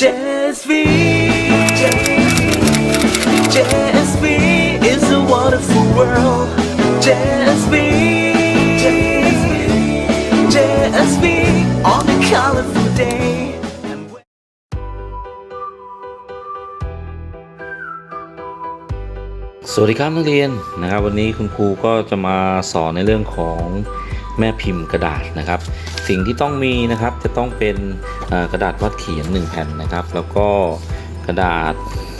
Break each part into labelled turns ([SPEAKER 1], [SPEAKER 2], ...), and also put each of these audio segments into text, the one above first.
[SPEAKER 1] JSV JSV is a wonderful world JSV JSV on a colorful day
[SPEAKER 2] สวัสดีครับนักเรียนนะครับวันนี้คุณครูก็จะมาสอนในเรื่องของ แม่พิมพ์กระดาษนะครับ สิ่งที่ต้องมีนะครับจะต้องเป็นกระดาษวาดเขียน 1 แผ่นนะครับ แล้วก็กระดาษ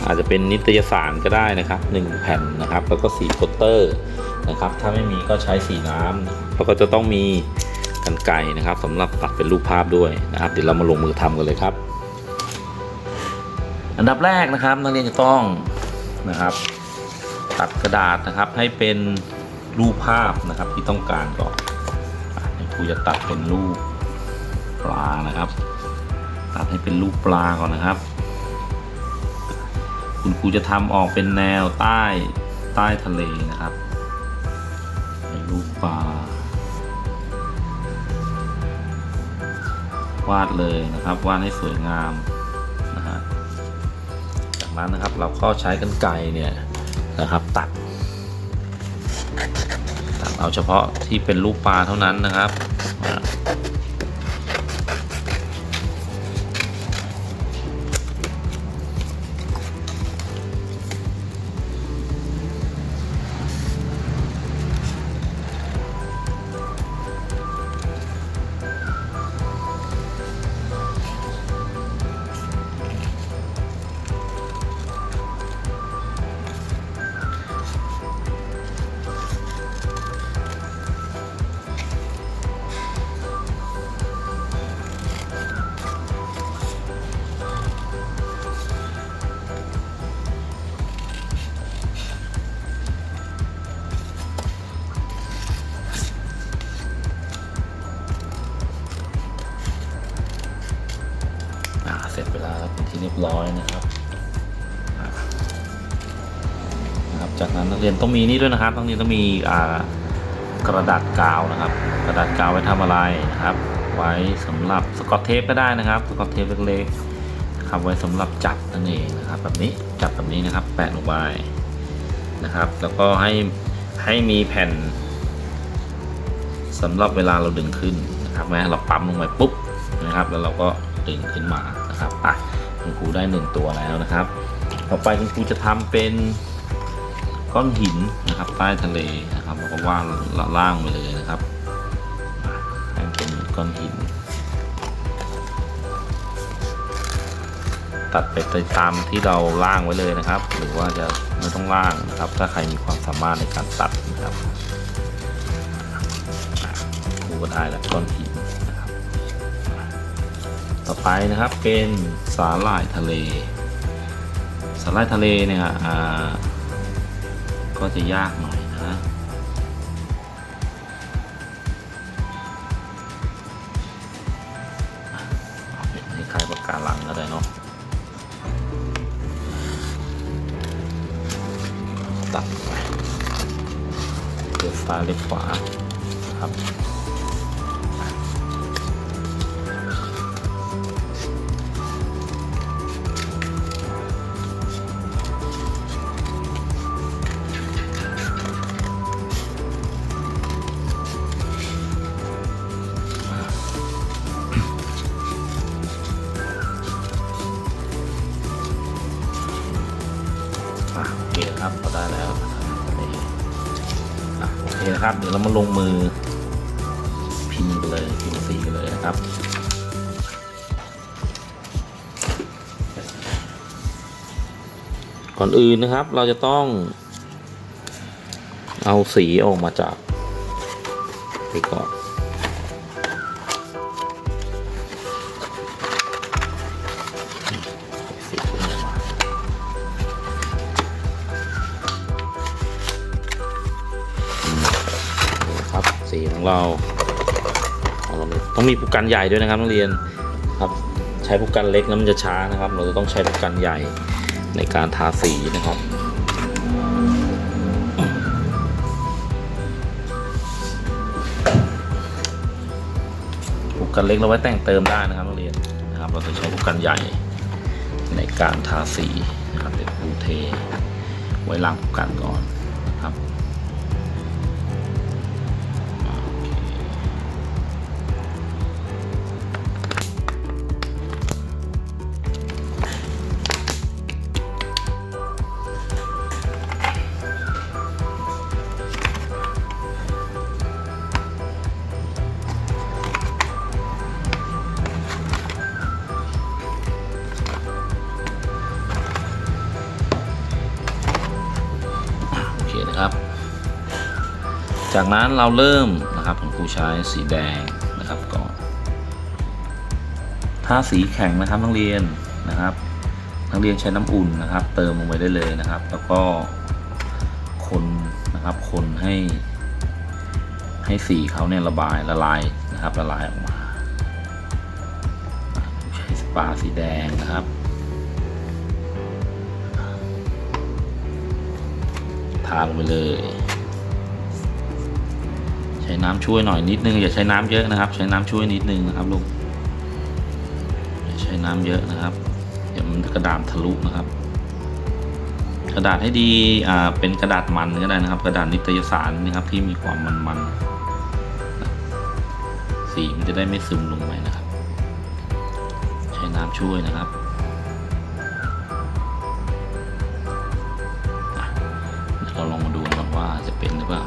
[SPEAKER 2] อาจจะเป็นนิตยสารก็ได้นะครับ 1 แผ่นนะครับ แล้วก็สีโปสเตอร์นะครับ ถ้าไม่มีก็ใช้สีน้ำแล้วก็จะต้องมีกันไก่นะครับสำหรับตัดเป็นรูปภาพด้วยนะครับเดี๋ยวเรามาลงมือทำกันเลยครับ อันดับแรกนะครับนักเรียนจะต้องนะครับ ตัดกระดาษนะครับให้เป็นรูปภาพนะครับที่ต้องการก่อน อะเดี๋ยวครูจะตัดเป็นรูปปลานะครับ ตัดให้เป็นรูปปลาก่อนนะครับ คุณครูจะทำออกเป็นแนวใต้ใต้ทะเลนะครับเป็นรูปปลาวาดเลยนะครับวาดให้สวยงามนะฮะจากนั้นนะครับเราก็ใช้กันไกรเนี่ยนะครับตัดตัดเอาเฉพาะที่เป็นรูปปลาเท่านั้นนะครับ ร้อยนะครับนะครับ จากนั้นนักเรียนต้องมีนี่ด้วยนะครับต้องนี้ต้องมีอ่ากระดาษกาวนะครับ กระดาษกาวไว้ทำอะไรนะครับ ไว้สำหรับสกอตเทปก็ได้นะครับสกอตเทปเล็กๆครับไว้สำหรับจับนั่นเองนะครับ แบบนี้จับแบบนี้นะครับ แปะลงไปนะครับ แล้วก็ให้ให้มีแผ่นสำหรับเวลาเราดึงขึ้นนะครับแม้เราปั๊มลงไปปุ๊บนะครับ แล้วเราก็ดึงขึ้นมานะครับอะ คุณครูได้หนึ่งตัวแล้วนะครับ ต่อไปคุณครูจะทำเป็นก้อนหินนะครับใต้ทะเลนะครับแล้วก็วาดล่างไปเลยนะครับอะให้เป็นก้อนหิน ตัดไปตามที่เราล่างไว้เลยนะครับ หรือว่าจะไม่ต้องล่างนะครับ ถ้าใครมีความสามารถในการตัดนะครับครูก็ได้แล้วก้อนหิน ต่อไปนะครับเป็นสาหร่ายทะเล สาหร่ายทะเลเนี่ยอ่าก็จะยากหน่อยนะอะเอาเป็นคล้ายปากกาลังก็ได้เนาะตัดไปเลี้ยวซ้ายเลี้ยวขวาครับ มาลงมือ พิมพ์กันเลยพิมพ์สีกันเลยนะครับก่อนอื่นนะครับเราจะต้อง เอาสีออกมาจากไปก่อน เราต้องมีปุกกันใหญ่ด้วยนะครับนักเรียนครับใช้ปุกกันเล็กแล้วมันจะช้านะครับ เราจะต้องใช้ปุกกันใหญ่ในการทาสีนะครับปุกกันเล็กเราไว้แต่งเติมได้นะครับนักเรียนนะครับ เราจะใช้ปุกกันใหญ่ในการทาสีนะครับเดี๋ยวครูเท ไว้ล้างผู้กันก่อน จากนั้นเราเริ่มนะครับผมครูใช้สีแดงนะครับก่อน ถ้าสีแข็งนะครับนักเรียนนะครับนักเรียนใช้น้ำอุ่นนะครับ เติมลงไปได้เลยนะครับ แล้วก็คนนะครับคนให้ ให้สีเขาเนี่ยระบายละลายนะครับละลายออกมาใช้สปาสีแดงนะครับทาลงไปเลย ใช้น้ำช่วยหน่อยนิดนึงอย่าใช้น้ำเยอะนะครับ ใช้น้ำช่วยนิดนึงนะครับลูกอย่าใช้น้ำเยอะนะครับเดี๋ยวมันกระดาษทะลุนะครับ กระดาษให้ดีอ่าเป็นกระดาษมันก็ได้นะครับ กระดาษนิตยสารนะครับที่มีความมันๆสีมันจะได้ไม่ซึมลงไปนะครับ ใช้น้ำช่วยนะครับเดี๋ยวเราลองมาดูกันก่อนว่าจะเป็นหรือเปล่า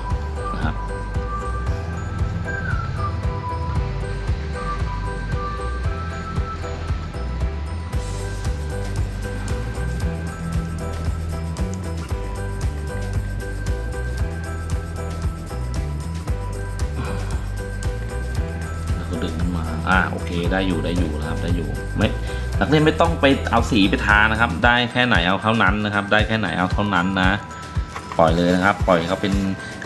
[SPEAKER 2] ได้อยู่ได้อยู่นะครับได้อยู่ไม่นักเรียนไม่ต้องไปเอาสีไปทานะครับ ได้แค่ไหนเอาเท่านั้นนะครับ ได้แค่ไหนเอาเท่านั้นนะ ปล่อยเลยนะครับ ปล่อยเขาเป็น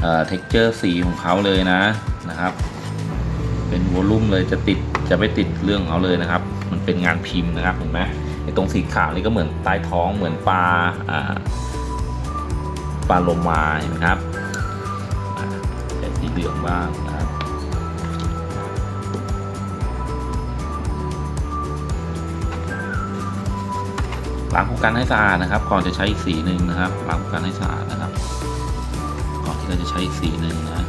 [SPEAKER 2] เอ่อ texture สีของเขาเลยนะนะครับ เป็นวอลลุ่มเลยจะติดจะไม่ติดเรื่องเขาเลยนะครับ มันเป็นงานพิมพ์นะครับเห็นไหมไอ้ตรงสีขาวนี่ก็เหมือนใต้ท้องเหมือนปลาอ่าปลาโลมาเห็นไหมครับแต่สีเหลืองบ้าง ล้างผู้กันให้สะอาดนะครับ ก่อนจะใช้อีกสีหนึ่งนะครับล้างผู้กันให้สะอาดนะครับ ก่อนที่เราจะใช้อีกสีหนึ่งนะ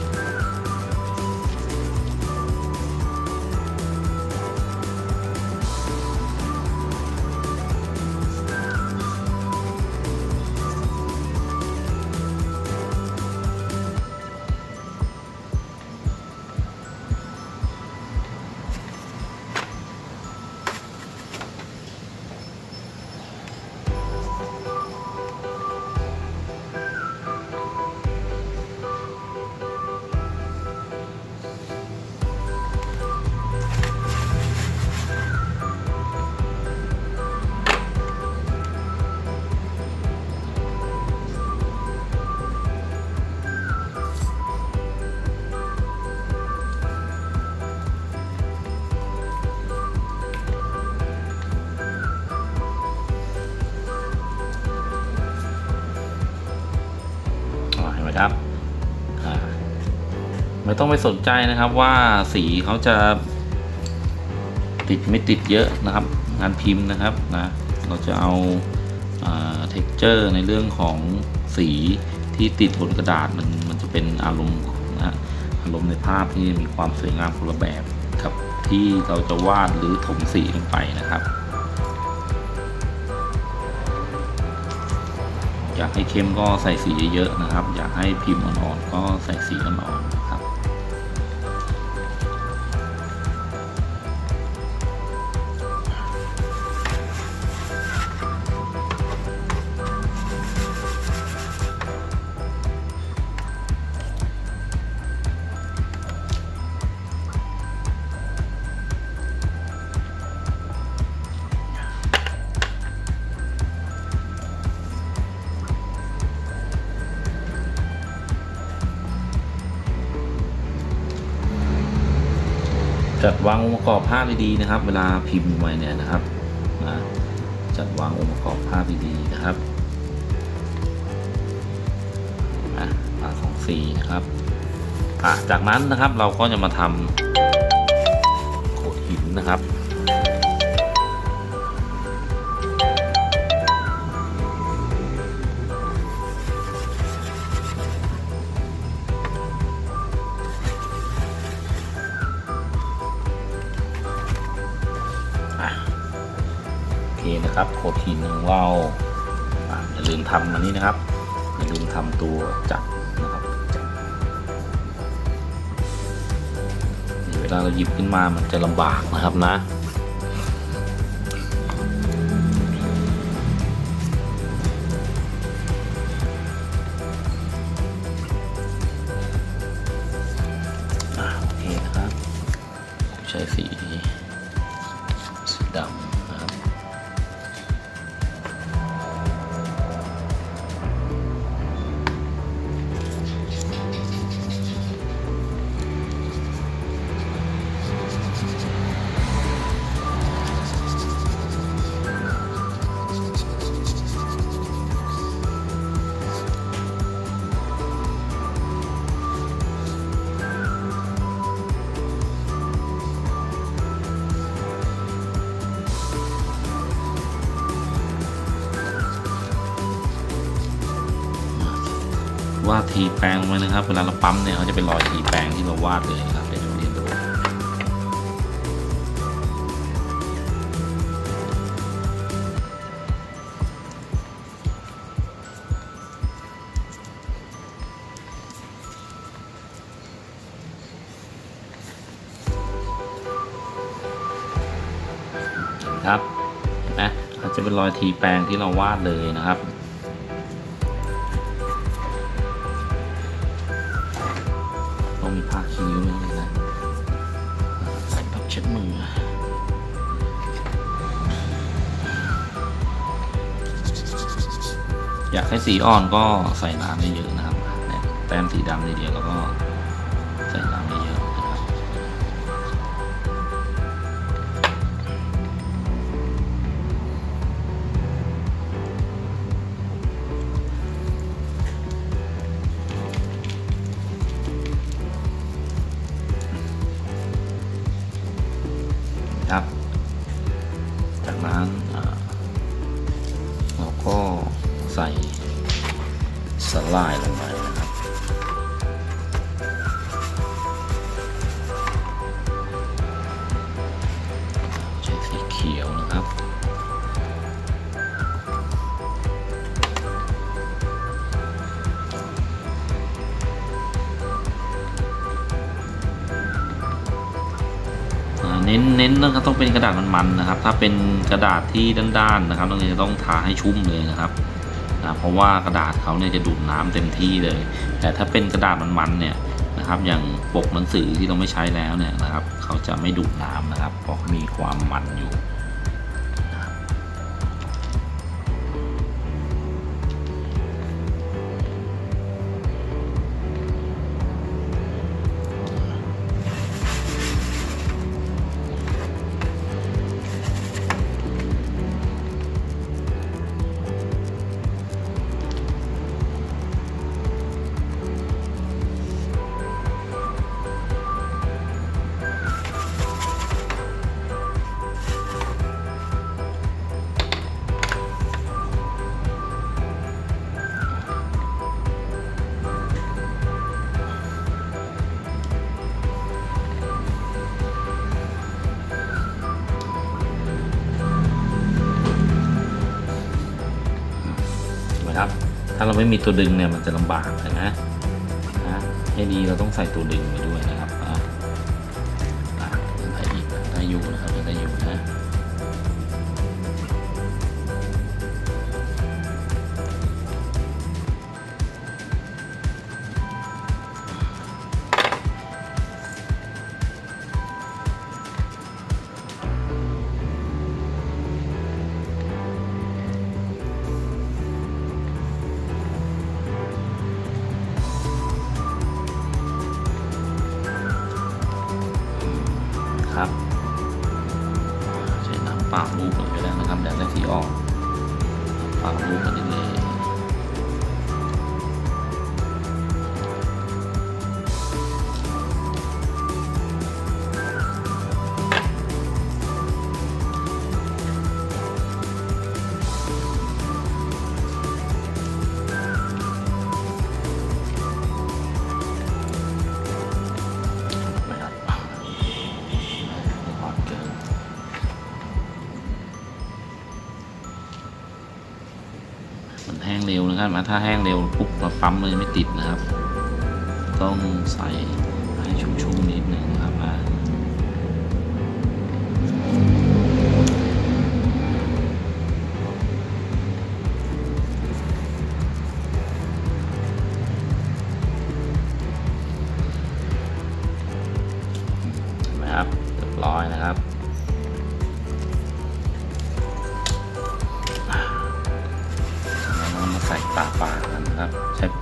[SPEAKER 2] ไม่ต้องไปสนใจนะครับว่าสีเขาจะติดไม่ติดเยอะนะครับ งานพิมพ์นะครับนะเราจะเอาเท็กเจอร์ในเรื่องของสีที่ติดบนกระดาษมันมันจะเป็นอารมณ์นะฮะอารมณ์ในภาพที่มีความสวยงามคนละแบบกับที่เราจะวาดหรือถมสีลงไปนะครับ อยากให้เข้มก็ใส่สีเยอะๆนะครับ อยากให้พิมพ์อ่อนๆก็ใส่สีอ่อนๆ ดวางองค์ประกอบภาพดีๆนะครับ เวลาพิมพ์ไว้เนี่ยนะครับนะจัดวางองค์ประกอบภาพดีๆนะครับอะมาสองสีนะครับอะจากนั้นนะครับเราก็จะมาทำโขดหินนะครับ นะครับโคทินของเราอย่าลืมทำอันนี้นะครับอย่าลืมทำตัวจับนะครับเวลาเราหยิบขึ้นมามันจะลำบากนะครับนะ ทีแปลงลงไปนะครับเวลาเราปั๊มเนี่ยเขาจะเป็นรอยทีแปลงที่เราวาดเลยนะครับเดี๋ยวเราเรียนดูครับนะเขาจะเป็นรอยทีแปลงที่เราวาดเลยนะครับ ช็ดมือ อยากให้สีอ่อนก็ใส่น้ำเยอะๆนะครับแต้มสีดำเดียวแล้วก็ ครับ จากนั้นเราก็ใส่สลายลงไปนะครับ เน้นเน้นนะครับต้องเป็นกระดาษมันๆนะครับ ถ้าเป็นกระดาษที่ด้านๆนะครับเราจะต้องทาให้ชุ่มเลยนะครับนะเพราะว่ากระดาษเขาเนี่ยจะดูดน้ำเต็มที่เลย แต่ถ้าเป็นกระดาษมันๆเนี่ยนะครับ อย่างปกหนังสือที่เราไม่ใช้แล้วเนี่ยนะครับ เขาจะไม่ดูดน้ำนะครับเพราะมีความมันอยู่ ถ้าเราไม่มีตัวดึงเนี่ยมันจะลำบากนะนะให้ดีเราต้องใส่ตัวดึงไปด้วยนะาถ้าแห้งเร็วปุ๊บเราปั๊มเลยไม่ติดนะครับ ต้องใส่ให้ชุ่มๆนิดหนึ่ง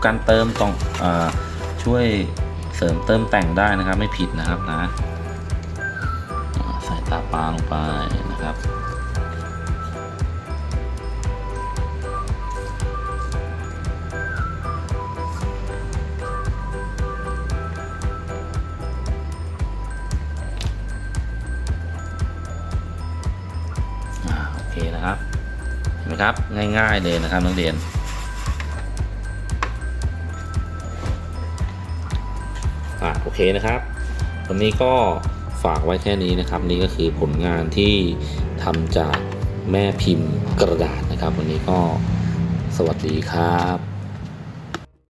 [SPEAKER 2] การเติมต้องอช่วยเสริมเติมแต่งได้นะครับ ไม่ผิดนะครับนะใส่ตาปลาลงไปนะครับอ่าโอเคนะครับเห็นไหมครับง่ายๆเลยนะครับนักเรียน เคนะครับ วันนี้ก็ฝากไว้แค่นี้นะครับ นี่ก็คือผลงานที่ทำจากแม่พิมพ์กระดาษนะครับ วันนี้ก็สวัสดีครับ